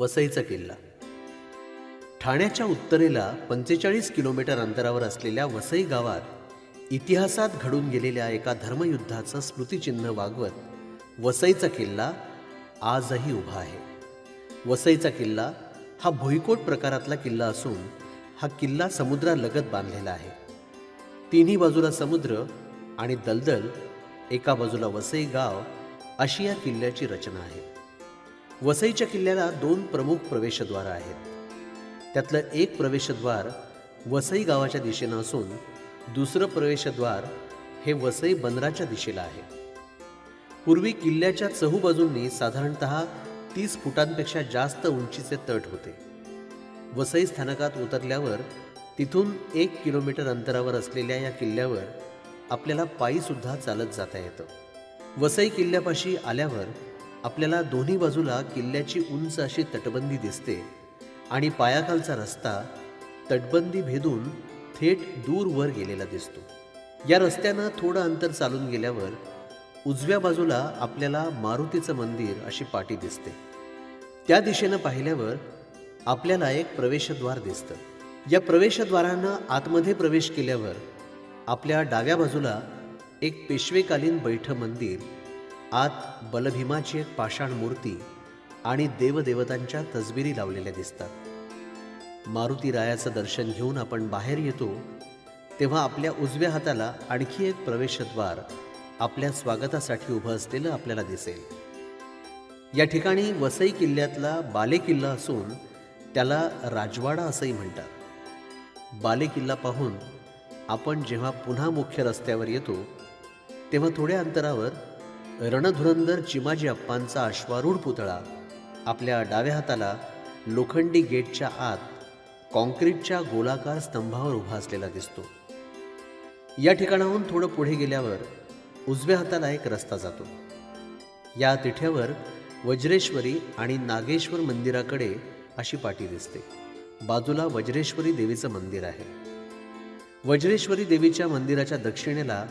वसईचा किल्ला. ठाण्याच्या उत्तरेला पंचेचाळीस किलोमीटर अंतरावर असलेल्या वसई गावात इतिहासात घडून गेलेल्या एका धर्मयुद्धाचं स्मृतिचिन्ह वागवत वसईचा किल्ला आजही उभा आहे. वसईचा किल्ला हा भुईकोट प्रकारातला किल्ला असून हा किल्ला समुद्रालगत बांधलेला आहे. तिन्ही बाजूला समुद्र आणि दलदल एका बाजूला वसई गाव अशी या किल्ल्याची रचना आहे. वसईच्या किल्ल्याला दोन प्रमुख प्रवेशद्वार आहेत. त्यातलं एक प्रवेशद्वार वसई गावाच्या दिशेनं असून दुसरं प्रवेशद्वार हे वसई बंदराच्या दिशेला आहे. पूर्वी किल्ल्याच्या चहूबाजूंनी साधारणत तीस फुटांपेक्षा जास्त उंचीचे तट होते. वसई स्थानकात उतरल्यावर तिथून एक किलोमीटर अंतरावर असलेल्या या किल्ल्यावर आपल्याला पायीसुद्धा चालत जाता येतं. वसई किल्ल्यापाशी आल्यावर आपल्याला दोन्ही बाजूला किल्ल्याची उंच अशी तटबंदी दिसते आणि पायाखालचा रस्ता तटबंदी भेदून थेट दूरवर गेलेला दिसतो. या रस्त्यानं थोडं अंतर चालून गेल्यावर उजव्या बाजूला आपल्याला मारुतीचं मंदिर अशी पाटी दिसते. त्या दिशेनं पाहिल्यावर आपल्याला एक प्रवेशद्वार दिसतं. या प्रवेशद्वारानं आतमध्ये प्रवेश केल्यावर आपल्या डाव्या बाजूला एक पेशवेकालीन बैठ मंदिर आत बलभीमाची एक पाषाण मूर्ती आणि देवदेवतांच्या तसबिरी लावलेल्या दिसतात. मारुती रायाचं दर्शन घेऊन आपण बाहेर येतो तेव्हा आपल्या उजव्या हाताला आणखी एक प्रवेशद्वार आपल्या स्वागतासाठी उभं असलेलं आपल्याला दिसेल. या ठिकाणी वसई किल्ल्यातला बाले किल्ला असून त्याला राजवाडा असंही म्हणतात. बाले किल्ला पाहून आपण जेव्हा पुन्हा मुख्य रस्त्यावर येतो तेव्हा थोड्या अंतरावर रणधुरंदर चिमाजी अप्पांचा अश्वारूढ पुतळा आपल्या डाव्या हाताला लोखंडी गेटच्या आत कॉन्क्रीटच्या गोलाकार स्तंभावर उभा असलेला दिसतो. या ठिकाणाहून थोडं पुढे गेल्यावर उजव्या हाताला एक रस्ता जातो. या तिठ्यावर वज्रेश्वरी आणि नागेश्वर मंदिराकडे अशी पाटी दिसते. बाजूला वज्रेश्वरी देवीचं मंदिर आहे. वज्रेश्वरी देवीच्या मंदिराच्या दक्षिणेला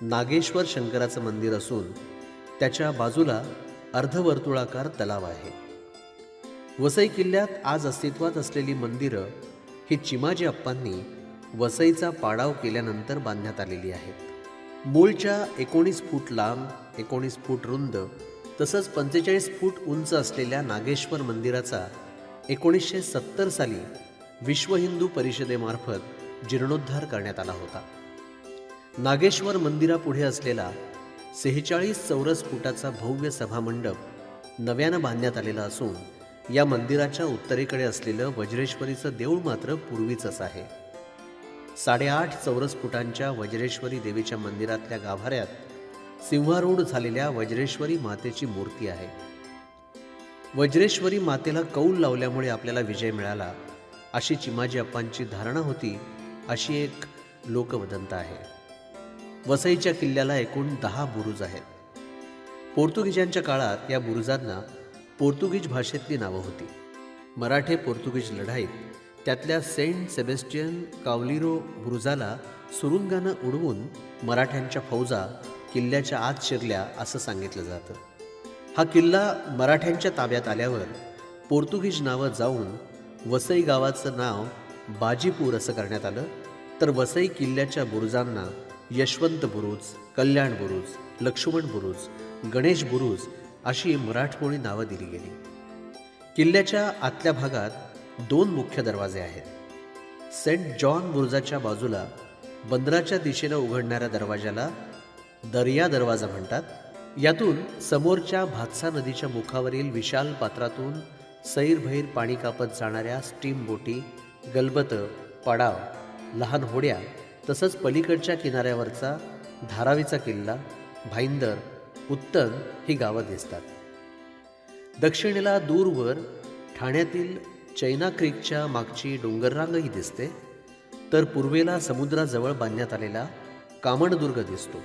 नागेश्वर शंकराचं मंदिर असून त्याच्या बाजूला अर्धवर्तुळाकार तलाव आहे. वसई किल्ल्यात आज अस्तित्वात असलेली मंदिरं ही चिमाजी अप्पांनी वसईचा पाडाव केल्यानंतर बांधण्यात आलेली आहेत. मूळच्या एकोणीस फूट लांब एकोणीस फूट रुंद तसंच पंचेचाळीस फूट उंच असलेल्या नागेश्वर मंदिराचा एकोणीसशे सत्तर साली विश्व हिंदू परिषदेमार्फत जीर्णोद्धार करण्यात आला होता. नागेश्वर मंदिरापुढे असलेला सेहेचाळीस चौरस फुटाचा भव्य सभामंडप नव्यानं बांधण्यात आलेला असून या मंदिराच्या उत्तरेकडे असलेलं वज्रेश्वरीचं देऊळ मात्र पूर्वीचंच आहे. साडेआठ चौरस फुटांच्या वज्रेश्वरी देवीच्या मंदिरातल्या गाभाऱ्यात सिंहारूढ झालेल्या वज्रेश्वरी मातेची मूर्ती आहे. वज्रेश्वरी मातेला कौल लावल्यामुळे आपल्याला विजय मिळाला अशी चिमाजी अप्पांची धारणा होती अशी एक लोकवदंत आहे. वसईच्या किल्ल्याला एकूण दहा बुरुज आहेत. पोर्तुगीजांच्या काळात या बुरुजांना पोर्तुगीज भाषेतली नावं होती. मराठे पोर्तुगीज लढाईत त्यातल्या सेंट सेबेस्टियन कावलिरो बुरुजाला सुरुंगानं उडवून मराठ्यांच्या फौजा किल्ल्याच्या आत शिरल्या असं सांगितलं जातं. हा किल्ला मराठ्यांच्या ताब्यात आल्यावर पोर्तुगीज नावं जाऊन वसई गावाचं नाव बाजीपूर असं करण्यात आलं. तर वसई किल्ल्याच्या बुरुजांना यशवंत बुरुज कल्याण बुरुज लक्ष्मण बुरुज गणेश बुरुज अशी मराठमोळी नावं दिली गेली. किल्ल्याच्या आतल्या भागात दोन मुख्य दरवाजे आहेत. सेंट जॉन बुरुजाच्या बाजूला बंदराच्या दिशेनं उघडणाऱ्या दरवाजाला दर्या दरवाजा म्हणतात. यातून समोरच्या भातसा नदीच्या मुखावरील विशाल पात्रातून सैरभैर पाणी कापत जाणाऱ्या स्टीम बोटी गलबतं पडाव लहान होड्या तसंच पलीकडच्या किनाऱ्यावरचा धारावीचा किल्ला भाईंदर उत्तन ही गावं दिसतात. दक्षिणेला दूरवर ठाण्यातील चैना क्रीकच्या मागची डोंगररांगही दिसते तर पूर्वेला समुद्राजवळ बांधण्यात आलेला कामणदुर्ग दिसतो.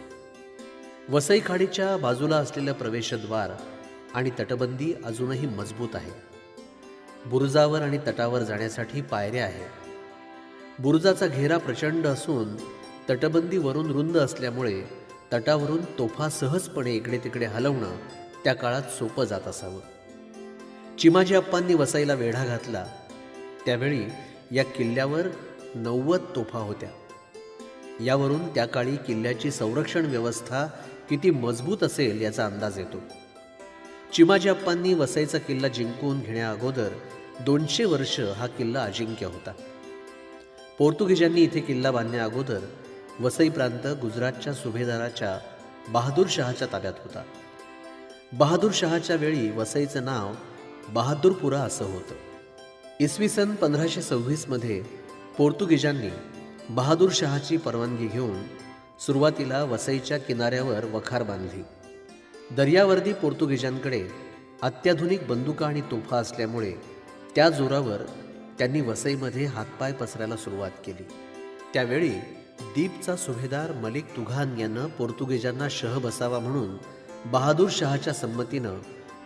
वसई खाडीच्या बाजूला असलेलं प्रवेशद्वार आणि तटबंदी अजूनही मजबूत आहे. बुरुजावर आणि तटावर जाण्यासाठी पायऱ्या आहेत. बुरुजाचा घेरा प्रचंड असून तटबंदी वरून रुंद असल्यामुळे तटावरून तोफा सहजपणे इकडे तिकडे हलवणं त्या काळात सोपं जात असावं. चिमाजी अप्पांनी वसाईला वेढा घातला. त्यावेळी या किल्ल्यावर नव्वद तोफा होत्या. यावरून त्या काळी किल्ल्याची संरक्षण व्यवस्था किती मजबूत असेल याचा अंदाज येतो. चिमाजी अप्पांनी वसईचा किल्ला जिंकून घेण्याअगोदर दोनशे वर्ष हा किल्ला अजिंक्य होता. पोर्तुगीजांनी इथे किल्ला बांधण्या अगोदर वसई प्रांत गुजरातच्या सुभेदाराच्या बहादूर शहाच्या ताब्यात होता. बहादूर शहाच्या वेळी वसईचं नाव बहादूरपुरा असं होतं. इसवी सन पंधराशे सव्वीसमध्ये पोर्तुगीजांनी बहादूर शहाची परवानगी घेऊन सुरुवातीला वसईच्या किनाऱ्यावर वखार बांधली. दर्यावर्दी पोर्तुगीजांकडे अत्याधुनिक बंदुका आणि तोफा असल्यामुळे त्या जोरावर त्यांनी वसईमध्ये हातपाय पसरायला सुरुवात केली. त्यावेळी दीपचा सुभेदार मलिक तुघान यानं पोर्तुगीजांना शह बसावा म्हणून बहादूर शहाच्या संमतीनं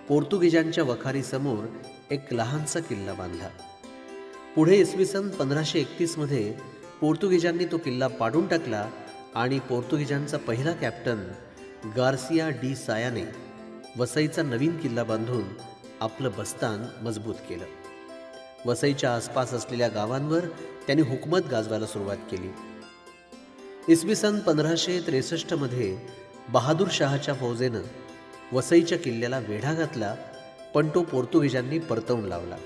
पोर्तुगीजांच्या वखारीसमोर एक लहानसा किल्ला बांधला. पुढे इसवी सन पंधराशे एकतीसमध्ये पोर्तुगीजांनी तो किल्ला पाडून टाकला आणि पोर्तुगीजांचा पहिला कॅप्टन गार्सिया डी सायाने वसईचा नवीन किल्ला बांधून आपलं बस्तान मजबूत केलं. वसईच्या आसपास असलेल्या गावांवर त्यांनी हुकमत गाजवायला सुरुवात केली. इसवी सन पंधराशे त्रेसष्टमध्ये बहादूर शहाच्या फौजेनं वसईच्या किल्ल्याला वेढा घातला पण तो पोर्तुगीजांनी परतवून लावला.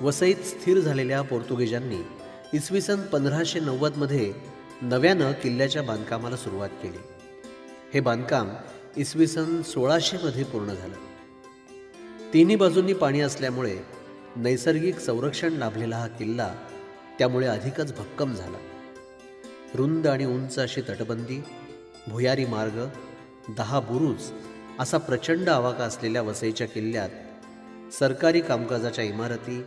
वसईत स्थिर झालेल्या पोर्तुगीजांनी इसवी सन पंधराशे नव्वदमध्ये नव्यानं किल्ल्याच्या बांधकामाला सुरुवात केली. हे बांधकाम इसवी सन सोळाशेमध्ये पूर्ण झालं. तिन्ही बाजूंनी पाणी असल्यामुळे नैसर्गिक संरक्षण लाभलेला हा किल्ला त्यामुळे अधिकच भक्कम झाला. रुंद आणि उंच अशी तटबंदी भुयारी मार्ग दहा बुरुज असा प्रचंड आवाका असलेल्या वसईच्या किल्ल्यात सरकारी कामकाजाच्या इमारती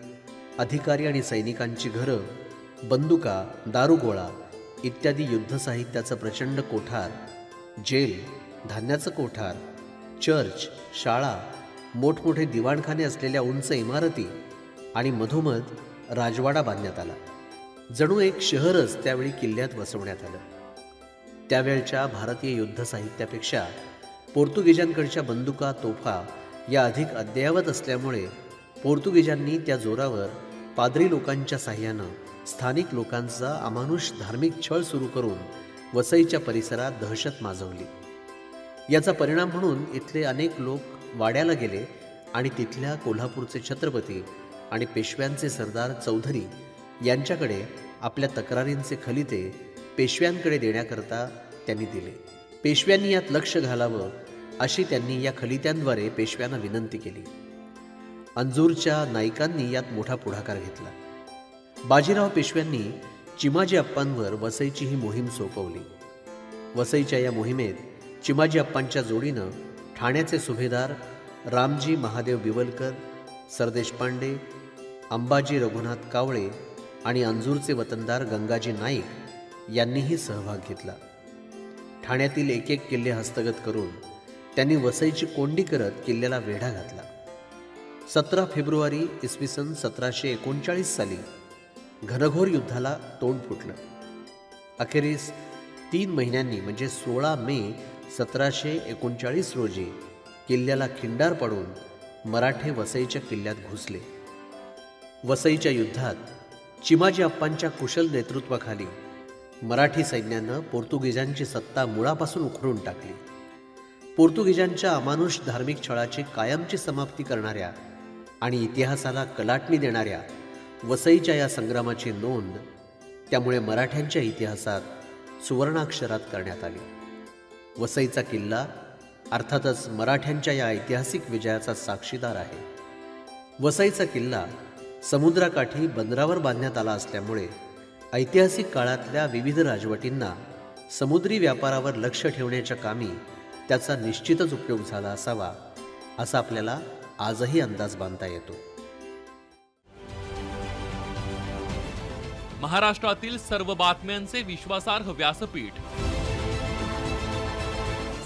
अधिकारी आणि सैनिकांची घरं बंदुका दारुगोळा इत्यादी युद्धसाहित्याचं प्रचंड कोठार जेल धान्याचं कोठार चर्च शाळा मोठमोठे दिवाणखाने असलेल्या उंच इमारती आणि मधोमध राजवाडा बांधण्यात आला. जणू एक शहरच त्यावेळी किल्ल्यात वसवण्यात आलं. त्यावेळच्या भारतीय युद्ध साहित्यापेक्षा पोर्तुगीजांकडच्या बंदुका तोफा या अधिक अद्ययावत असल्यामुळे पोर्तुगीजांनी त्या जोरावर पादरी लोकांच्या साह्यानं स्थानिक लोकांचा अमानुष धार्मिक छळ सुरू करून वसईच्या परिसरात दहशत माजवली. याचा परिणाम म्हणून इथले अनेक लोक वाड्याला गेले आणि तिथल्या कोल्हापूरचे छत्रपती आणि पेशव्यांचे सरदार चौधरी यांच्याकडे आपल्या तक्रारींचे खलिते पेशव्यांकडे देण्याकरता त्यांनी दिले. पेशव्यांनी यात लक्ष घालावं अशी त्यांनी या खलित्यांद्वारे पेशव्यांना विनंती केली. अंजूरच्या नायकांनी यात मोठा पुढाकार घेतला. बाजीराव पेशव्यांनी चिमाजी अप्पांवर वसईची ही मोहीम सोपवली. वसईच्या या मोहिमेत चिमाजी अप्पांच्या जोडीनं ठाण्याचे सुभेदार रामजी महादेव बिवलकर सरदेशपांडे अंबाजी रघुनाथ कावळे आणि अंजूरचे वतनदार गंगाजी नाईक यांनीही सहभाग घेतला. ठाण्यातील एक एक किल्ले हस्तगत करून त्यांनी वसईची कोंडी करत किल्ल्याला वेढा घातला. सतरा फेब्रुवारी इसवी सन सतराशे एकोणचाळीस साली घनघोर युद्धाला तोंड फुटलं. अखेरीस तीन महिन्यांनी म्हणजे सोळा मे सतराशे एकोणचाळीस रोजी किल्ल्याला खिंडार पाडून मराठे वसईच्या किल्ल्यात घुसले. वसईच्या युद्धात चिमाजी अप्पांच्या कुशल नेतृत्वाखाली मराठी सैन्यानं पोर्तुगीजांची सत्ता मुळापासून उखडून टाकली. पोर्तुगीजांच्या अमानुष धार्मिक छळाची कायमची समाप्ती करणाऱ्या आणि इतिहासाला कलाटणी देणाऱ्या वसईच्या या संग्रामाची नोंद त्यामुळे मराठ्यांच्या इतिहासात सुवर्णाक्षरात करण्यात आली. वसईचा किल्ला अर्थातच मराठ्यांच्या या ऐतिहासिक विजयाचा साक्षीदार आहे. वसईचा किल्ला समुद्राकाठी बंदरावर बांधण्यात आला असल्यामुळे ऐतिहासिक काळातल्या विविध राजवटींना समुद्री व्यापारावर लक्ष ठेवण्याच्या कामी त्याचा निश्चितच उपयोग झाला असावा असा आपल्याला आजही अंदाज बांधता येतो. महाराष्ट्रातील सर्व बातम्यांचे विश्वासार्ह व्यासपीठ